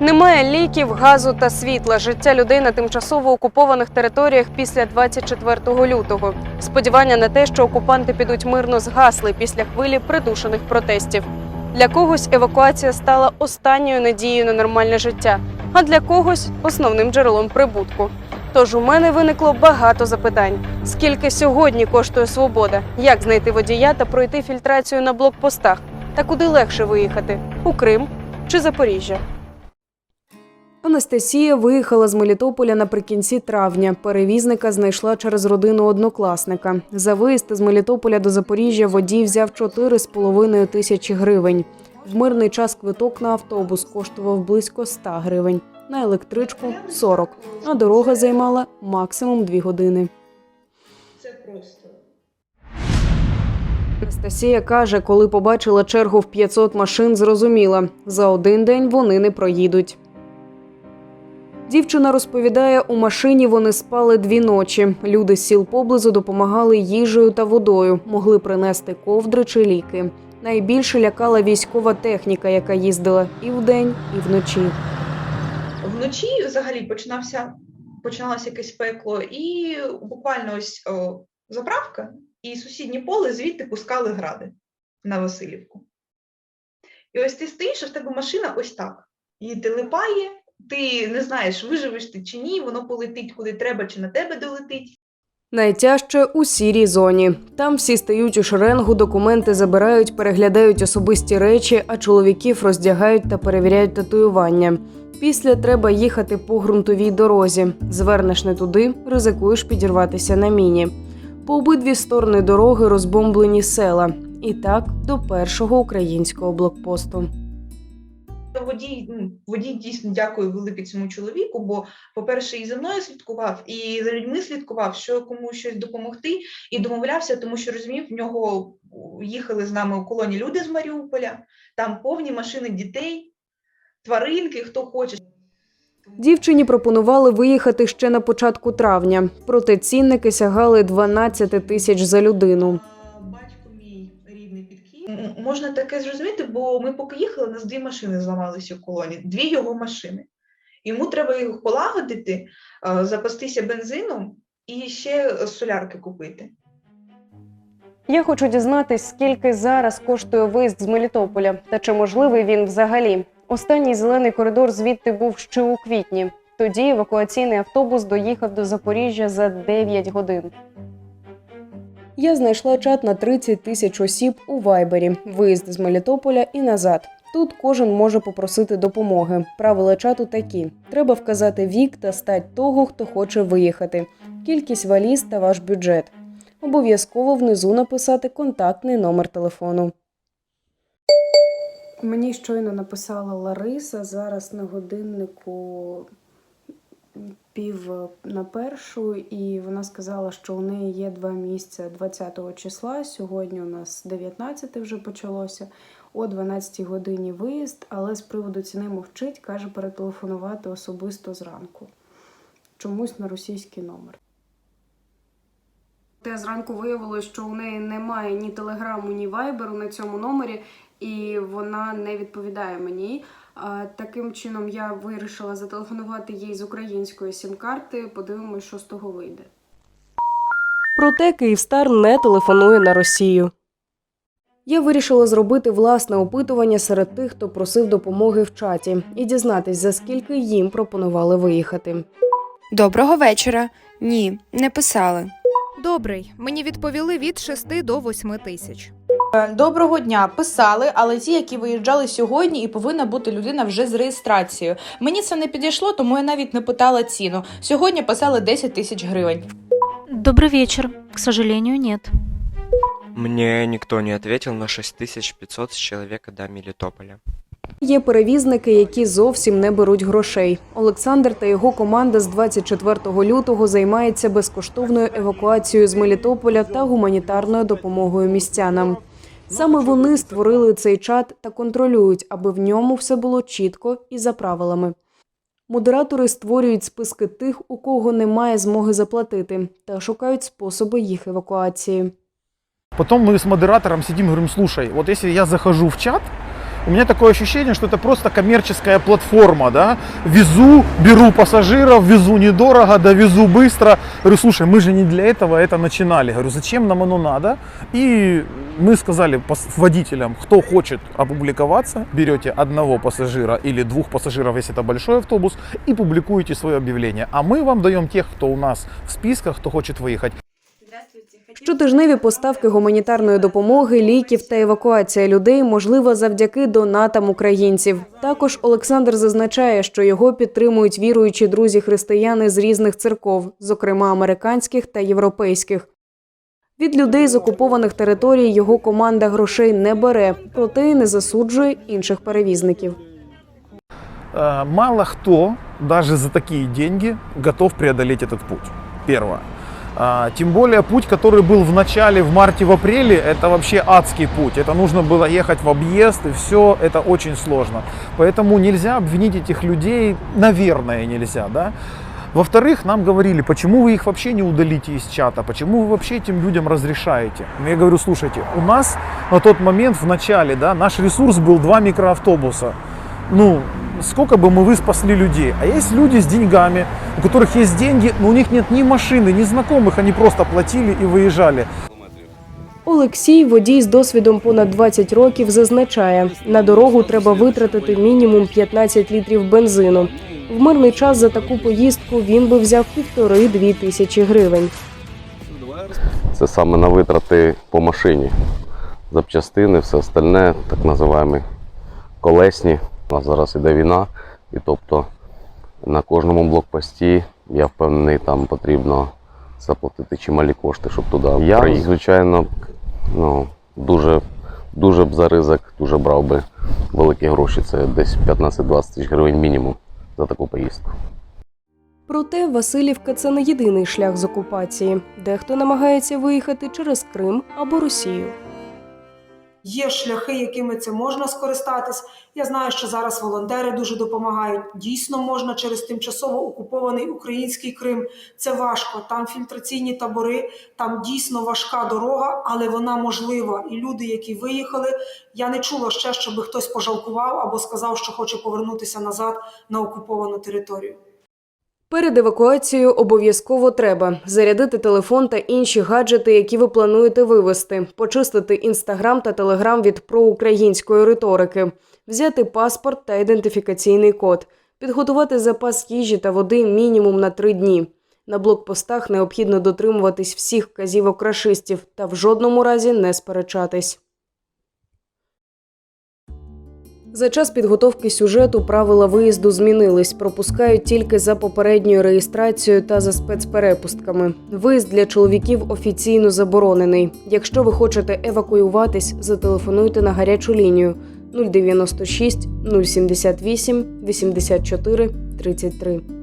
Немає ліків, газу та світла. Життя людей на тимчасово окупованих територіях після 24 лютого. Сподівання на те, що окупанти підуть мирно згасли після хвилі придушених протестів. Для когось евакуація стала останньою надією на нормальне життя, а для когось основним джерелом прибутку. Тож у мене виникло багато запитань: скільки сьогодні коштує свобода, як знайти водія та пройти фільтрацію на блокпостах, та куди легше виїхати у Крим чи Запоріжжя. Анастасія виїхала з Мелітополя наприкінці травня. Перевізника знайшла через родину однокласника. За виїзд з Мелітополя до Запоріжжя водій взяв 4,5 тисячі гривень. В мирний час квиток на автобус коштував близько 100 гривень, на електричку 40, а дорога займала максимум 2 години. Це просто. Анастасія каже, коли побачила чергу в 500 машин, зрозуміла, за один день вони не проїдуть. Дівчина розповідає, у машині вони спали дві ночі. Люди з сіл поблизу допомагали їжею та водою, могли принести ковдри чи ліки. Найбільше лякала військова техніка, яка їздила і вдень, і вночі. Вночі взагалі починався, починалося якесь пекло, і буквально ось о, заправка, і сусіднє поле звідти пускали гради на Васильівку. І ось ти стоїш, а в тебе машина ось так. Її телепає, ти не знаєш, виживеш ти чи ні, воно полетить куди треба, чи на тебе долетить. Найтяжче у сірій зоні. Там всі стають у шеренгу, документи забирають, переглядають особисті речі, а чоловіків роздягають та перевіряють татуювання. Після треба їхати по ґрунтовій дорозі. Звернеш не туди, ризикуєш підірватися на міні. По обидві сторони дороги розбомблені села. І так до першого українського блокпосту. Водій, ну, водій дійсно дякую велике цьому чоловіку, бо, по-перше, і за мною слідкував, і за людьми слідкував, що комусь щось допомогти, і домовлявся, тому що розумів, в нього їхали з нами у колоні люди з Маріуполя, там повні машини дітей, тваринки, хто хоче. Дівчині пропонували виїхати ще на початку травня, проте цінники сягали 12 тисяч за людину. Можна таке зрозуміти, бо ми поки їхали, у нас дві машини зламалися у колоні, дві його машини. Йому треба їх полагодити, е, запастися бензином і ще солярки купити. Я хочу дізнатись, скільки зараз коштує виїзд з Мелітополя та чи можливий він взагалі. Останній зелений коридор звідти був ще у квітні. Тоді евакуаційний автобус доїхав до Запоріжжя за 9 годин. Я знайшла чат на 30 тисяч осіб у Вайбері, виїзд з Мелітополя і назад. Тут кожен може попросити допомоги. Правила чату такі: треба вказати вік та стать того, хто хоче виїхати, кількість валіз та ваш бюджет. Обов'язково внизу написати контактний номер телефону. Мені щойно написала Лариса зараз на годиннику пів на першу, і вона сказала, що у неї є два місця 20 числа. Сьогодні у нас 19 вже почалося. О 12 годині виїзд, але з приводу ціни мовчить, каже перетелефонувати особисто зранку. Чомусь на російський номер. Те зранку виявилось, що у неї немає ні телеграму, ні вайберу на цьому номері, і вона не відповідає мені. А, Таким чином я вирішила зателефонувати їй з української сім-карти. Подивимось, що з того вийде. Проте Київстар не телефонує на Росію. Я вирішила зробити власне опитування серед тих, хто просив допомоги в чаті, і дізнатись, за скільки їм пропонували виїхати. Доброго вечора. Ні, не писали. Добрий. Мені відповіли від 6 до 8 тисяч. Доброго дня, писали, але ті, які виїжджали сьогодні, і повинна бути людина вже з реєстрацією. Мені це не підійшло, тому я навіть не питала ціну. Сьогодні писали 10 тисяч гривень. Добрый вечер. К сожалению, нет. Мне никто не ответил на 6500 с человека до Мелитополя. Є перевізники, які зовсім не беруть грошей. Олександр та його команда з 24 лютого займається безкоштовною евакуацією з Мелітополя та гуманітарною допомогою містянам. Саме вони створили цей чат та контролюють, аби в ньому все було чітко і за правилами. Модератори створюють списки тих, у кого немає змоги заплатити, та шукають способи їх евакуації. Потом мы с модератором сидим и говорим, слушай, вот если я захожу в чат, у меня такое ощущение, что это просто коммерческая платформа, да, везу, беру пассажиров, везу недорого, довезу быстро. Говорю, слушай, мы же не для этого это начинали. Говорю, зачем нам оно надо? И мы сказали водителям, кто хочет опубликоваться, берете одного пассажира или двух пассажиров, если это большой автобус, и публикуете свое объявление. А мы вам даем тех, кто у нас в списках, кто хочет выехать. Щотижневі поставки гуманітарної допомоги, ліків та евакуація людей можлива завдяки донатам українців. Також Олександр зазначає, що його підтримують віруючі друзі християни з різних церков, зокрема американських та європейських. Від людей з окупованих територій його команда грошей не бере, проте й не засуджує інших перевізників. Э, Мало кто даже за такие деньги готов преодолеть этот путь. Первое. А, Тем более путь, который был в начале, в марте, в апреле, это вообще адский путь. Это нужно было ехать в объезд, и все, это очень сложно. Поэтому нельзя обвинить этих людей, наверное, нельзя, да. Во-вторых, нам говорили, почему вы их вообще не удалите из чата, почему вы вообще этим людям разрешаете. Ну, Я говорю, слушайте, у нас на тот момент в начале, да, наш ресурс был два микроавтобуса. Ну, сколько бы мы вы спасли людей. А есть люди с деньгами, у которых есть деньги, но у них нет ни машины, ни знакомых, они просто платили и выезжали. Олексій, водій з досвідом понад 20 років, зазначає, на дорогу треба витратити мінімум 15 літрів бензину. В мирний час за таку поїздку він би взяв півтори-дві тисячі гривень. Це саме на витрати по машині. Запчастини, все остальне, так називаємо колесні. У нас зараз іде війна, і тобто на кожному блокпості, я впевнений, там потрібно заплатити чималі кошти, щоб туди Я, приїхати. звичайно, ну, дуже, дуже б за ризик, дуже брав би великі гроші. Це десь 15-20 тисяч гривень мінімум за таку поїздку. Проте Васильівка це не єдиний шлях з окупації. Дехто намагається виїхати через Крим або Росію. Є шляхи, якими це можна скористатись. Я знаю, що зараз волонтери дуже допомагають. Дійсно, можна через тимчасово окупований український Крим. Це важко. Там фільтраційні табори, там дійсно важка дорога, але вона можлива. І люди, які виїхали, я не чула ще, щоб хтось пожалкував або сказав, що хоче повернутися назад на окуповану територію. Перед евакуацією обов'язково треба зарядити телефон та інші гаджети, які ви плануєте вивезти, почистити інстаграм та телеграм від проукраїнської риторики, взяти паспорт та ідентифікаційний код, підготувати запас їжі та води мінімум на три дні. На блокпостах необхідно дотримуватись всіх вказівок рашистів та в жодному разі не сперечатись. За час підготовки сюжету правила виїзду змінились. Пропускають тільки за попередньою реєстрацією та за спецперепустками. Виїзд для чоловіків офіційно заборонений. Якщо ви хочете евакуюватись, зателефонуйте на гарячу лінію 096 078 84 33.